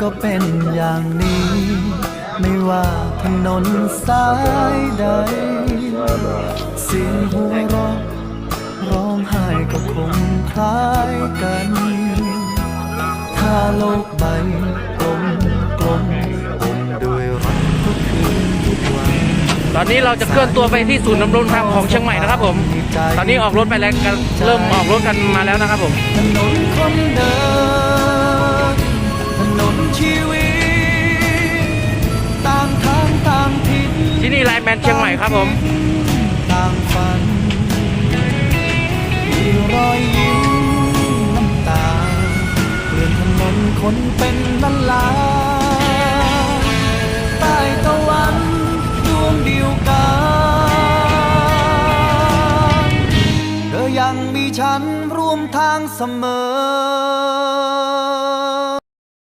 ก็เป็นอย่างนี้ ไม่ว่าถนนสายใด เสียงหัวเราะร้องไห้ก็คงคล้ายกัน ถ้าโลกใบกลมกลมๆอมด้วยรักทุกคืนทุกวันตอนนี้เราจะเคลื่อนตัวไปที่ศูนย์ดำรงธรรมของเชียงใหม่นะครับผม ตอนนี้ออกรถไปแล้วกันเริ่มออกรถกันมาแล้วนะครับผม ถนนคนเดิน มนเชียงใหม่ครับผมต่างฝันมีรอยยิ้มน้ำตาเปลี่ยนถนนคนเป็นล้านลาใต้ตะวันดวงเดียวกันเธอยังมีฉันร่วมทางเสมอ